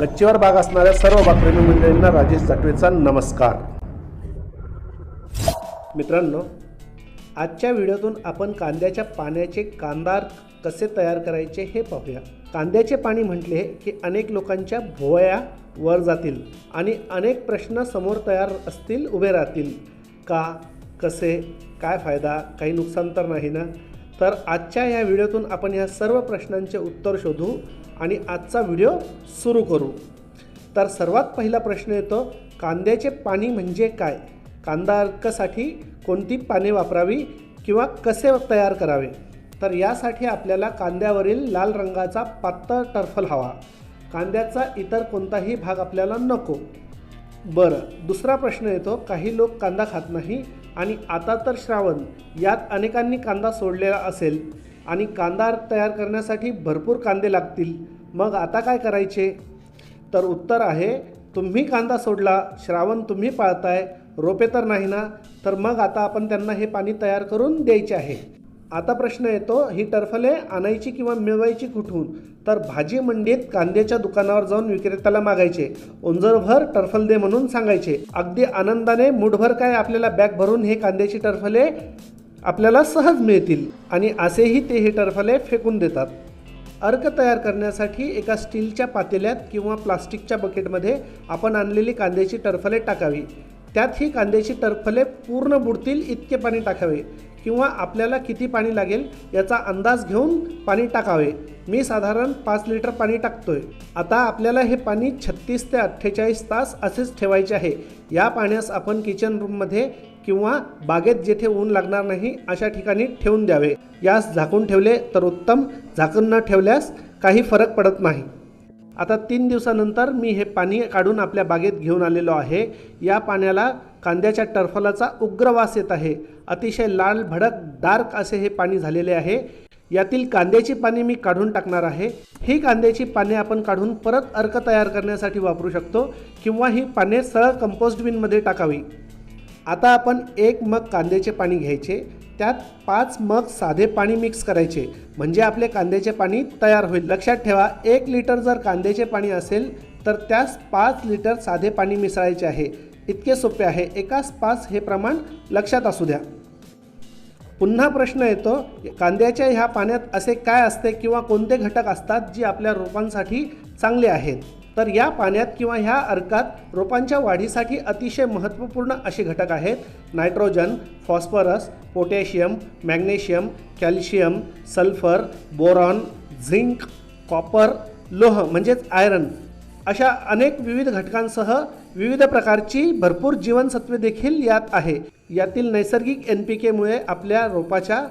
गच्चीवर भाग असणाऱ्या सर्व बातमी मंडळींना राजेश जाटवेचा नमस्कार. मित्रांनो आजच्या व्हिडिओतून आपण कांद्याच्या पाण्याचे कांदार कसे तयार करायचे हे पाहूया. कांद्याचे पाणी म्हटले की अनेक लोकांच्या भोवया वर जातील आणि अनेक प्रश्न समोर तयार असतील उभे राहतील. का कसे काय फायदा काही नुकसान तर नाही ना? तर आजच्या या व्हिडिओतून आपण ह्या सर्व प्रश्नांचे उत्तर शोधू. आणि आजचा व्हिडिओ सुरू करू. तर सर्वात पहिला प्रश्न येतो कांद्याचे पाणी म्हणजे काय? कांदा अर्कसाठी कोणती पाने वापरावी किंवा कसे तयार करावे? तर यासाठी आपल्याला कांद्यावरील लाल रंगाचा पातळ टर्फल हवा. कांद्याचा इतर कोणताही भाग आपल्याला नको. बरं दुसरा प्रश्न येतो काही लोक कांदा खात नाही आणि आता तर श्रावण यात अनेकांनी कांदा सोडलेला असेल. आणि कांदा तयार करण्यासाठी भरपूर कांदे लागतील. मग आता काय करायचे? तर उत्तर आहे तुम्ही कांदा सोडला श्रावण तुम्ही पाळताय रोपे तर नाही ना? तर मग आता आपण त्यांना हे पाणी तयार करून द्यायचे आहे. आता प्रश्न येतो ही टरफले आणायची किंवा मिळवायची कुठून? तर भाजी मंडीत कांद्याच्या दुकानावर जाऊन विक्रेत्याला मागायचे. ओंजरभर टरफल दे म्हणून सांगायचे. अगदी आनंदाने मुठभर काय आपल्याला बॅग भरून हे कांद्याची टरफले आपल्याला सहज मिळतील आणि असेही ते हे टरफले फेकून देतात. अर्क तयार करण्यासाठी एका स्टीलच्या पातेल्यात किंवा प्लास्टिकच्या बकेटमध्ये आपण आणलेली कांद्याची टरफले टाकावी. त्यात ही कांद्याची टरफले पूर्ण बुडतील इतके पाणी टाकावे किंवा आपल्याला किती पाणी लागेल याचा अंदाज घेऊन पाणी टाकावे. मी साधारण पाच लिटर पाणी टाकतोय. आता आपल्याला हे पाणी छत्तीस ते अठ्ठेचाळीस तास असेच ठेवायचे आहे. या पाण्यास आपण किचन रूममध्ये किंवा बागेत जेथे ऊन लागणार नाही अशा ठिकाणी ठेवून द्यावे. यास झाकून ठेवले तर उत्तम झाकून न ठेवल्यास काही फरक पडत नाही. आता तीन दिवसानंतर मी हे पाणी काढून आपल्या बागेत घेऊन आलेलो आहे. या पाण्याला कांद्याच्या टरफलाचा उग्र वास येत आहे. अतिशय लाल भडक डार्क असे हे पाणी झालेले आहे. यातील कांद्याची पाने मी काढून टाकणार आहे. ही कांद्याची पाने आपण काढून परत अर्क तयार करण्यासाठी वापरू शकतो किंवा ही पाने सरळ कंपोस्ट बिनमध्ये टाकावी. आता आपण एक मग कांद्याचे पाणी घ्यायचे त्यात पाच मग साधे पाणी मिक्स करायचे. म्हणजे आपले कांद्याचे पाणी तयार होईल. लक्षात ठेवा एक लिटर जर कांद्याचे पाणी असेल तर त्यास पाच लिटर साधे पाणी मिसळायचे आहे. इतके सोपे आहे. एकाच पाच हे प्रमाण लक्षात असू द्या. पुन्हा प्रश्न येतो कांद्याच्या ह्या पाण्यात असे काय असते किंवा कोणते घटक असतात जी आपल्या रोपांसाठी चांगले आहेत? तर या पाण्यात किंवा ह्या अर्कात रोपांच्या वाढीसाठी अतिशय महत्त्वपूर्ण असे घटक आहेत. Nitrogen phosphorus potassium magnesium calcium sulphur boron zinc copper लोह म्हणजेच आयरन अशा अनेक विविध घटकांसह विविध प्रकारची भरपूर जीवनसत्वे देखील यात आहे. यातील नैसर्गिक एन पी केमुळे आपल्या रोपाच्या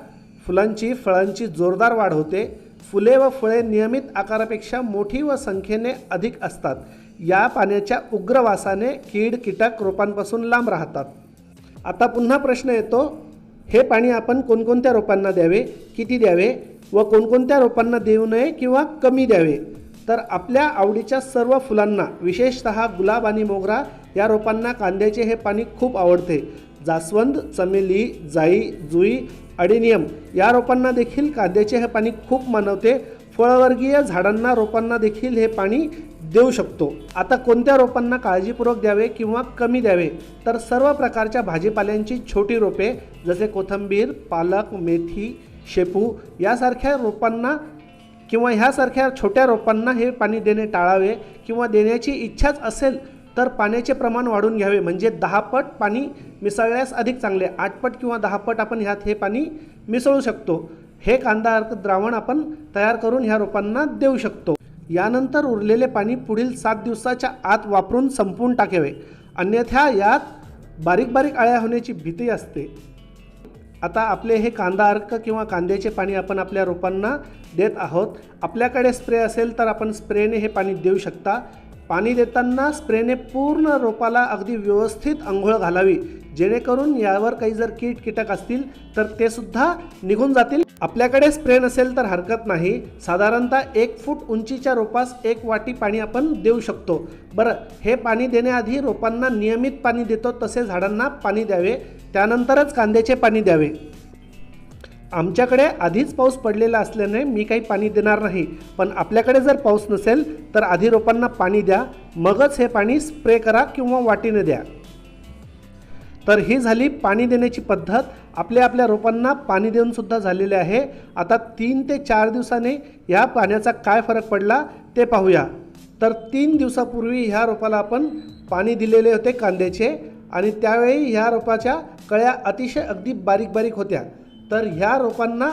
फुलांची फळांची जोरदार वाढ होते. फुले व फळे नियमित आकारापेक्षा मोठी व संख्येने अधिक असतात. या पाण्याच्या उग्र वासाने कीड कीटक रोपांपासून लांब राहतात. आता पुन्हा प्रश्न येतो हे पाणी आपण कोणकोणत्या रोपांना द्यावे किती द्यावे व कोणकोणत्या रोपांना देऊ नये किंवा कमी द्यावे? तर आपल्या आवडीच्या सर्व फुलांना विशेषतः गुलाब आणि मोगरा या रोपांना कांद्याचे हे पाणी खूप आवडते. जास्वंद चमेली जाई जुई अडेनियम या रोपांना देखील कांद्याचे हे पाणी खूप मानवते. फळवर्गीय झाडांना रोपांना देखील हे पाणी देऊ शकतो. आता कोणत्या रोपांना काळजीपूर्वक द्यावे किंवा कमी द्यावे? तर सर्व प्रकारच्या भाजीपाल्यांची छोटी रोपे जसे कोथंबीर पालक मेथी शेपू यासारख्या रोपांना किंवा ह्यासारख्या छोट्या रोपांना हे पाणी देणे टाळावे किंवा देण्याची इच्छाच असेल तर पाण्याचे प्रमाण वाढून घ्यावे. म्हणजे दहा पट पाणी मिसळल्यास अधिक चांगले. आठ पट किंवा दहा पट आपण ह्यात हे पाणी मिसळू शकतो. हे कांदा अर्क द्रावण आपण तयार करून ह्या रोपांना देऊ शकतो. यानंतर उरलेले पाणी पुढील सात दिवसाच्या आत वापरून संपवून टाकावे. अन्यथा यात बारीक बारीक आळ्या होण्याची भीती असते. आता आपले हे कांदा अर्क किंवा कांद्याचे पाणी आपण आपल्या रोपांना देत आहोत. आपल्याकडे स्प्रे असेल तर आपण स्प्रेने हे पाणी देऊ शकता. पाणी देताना स्प्रेने पूर्ण रोपाला अगदी व्यवस्थित आंघोळ घालावी. जेणेकरून यावर काही जर कीट कीटक असतील तर ते सुद्धा निघून जातील. आपल्याकडे स्प्रे नसेल तर हरकत नाही. साधारणतः एक फूट उंचीच्या रोपास एक वाटी पाणी आपण देऊ शकतो. बरं हे पाणी देण्याआधी रोपांना नियमित पाणी देतो तसे झाडांना पाणी द्यावे. त्यानंतरच कांद्याचे पाणी द्यावे. आमच्याकडे आधीच पाऊस पडलेला असल्याने मी काही पाणी देणार नाही. पण आपल्याकडे जर पाऊस नसेल तर आधी रोपांना पाणी द्या मगच हे पाणी स्प्रे करा किंवा वाटीने द्या. तर ही झाली पाणी देण्याची पद्धत. आपल्या आपल्या रोपांना पाणी देऊनसुद्धा झालेले आहे. आता तीन ते चार दिवसाने ह्या पाण्याचा काय फरक पडला ते पाहूया. तर तीन दिवसापूर्वी ह्या रोपाला आपण पाणी दिलेले होते कांद्याचे आणि त्यावेळी ह्या रोपाच्या कळ्या अतिशय अगदी बारीक बारीक होत्या. तर ह्या रोपांना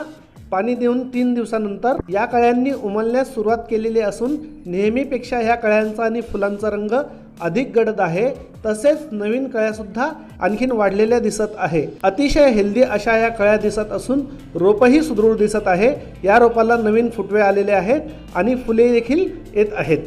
पाणी देऊन तीन दिवसानंतर या कळ्यांनी उमलण्यास सुरुवात केलेली असून नेहमीपेक्षा ह्या कळ्यांचा आणि फुलांचा रंग अधिक गडद आहे. तसेच नवीन कळ्यासुद्धा आणखीन वाढलेल्या दिसत आहे. अतिशय हेल्दी अशा या कळ्या दिसत असून रोपही सुदृढ दिसत आहे. या रोपाला नवीन फुटवे आलेले आहेत आणि फुले देखील येत आहेत.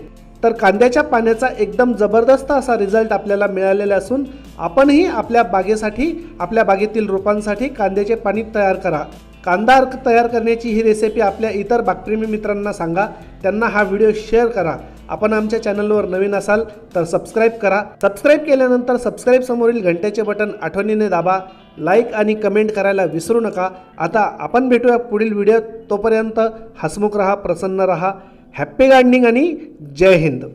तर कांद्याच्या पाण्याचा एकदम जबरदस्त असा रिझल्ट आपल्याला मिळालेला असून आपणही आपल्या बागेसाठी आपल्या बागेतील रोपांसाठी कांद्याचे पाणी तयार करा. कांदा अर्क तयार करण्याची ही रेसिपी आपल्या इतर बागप्रेमी मित्रांना सांगा. त्यांना हा व्हिडिओ शेअर करा. आपण आमच्या चॅनलवर नवीन असाल तर सबस्क्राईब करा. सबस्क्राईब केल्यानंतर सबस्क्राईब समोरील घंट्याचे बटन आठवणीने दाबा. लाईक आणि कमेंट करायला विसरू नका. आता आपण भेटूया पुढील व्हिडिओत तोपर्यंत हसमुख रहा प्रसन्न रहा. హ్యాపీగా ఎండింగ్ అని జై హింద్.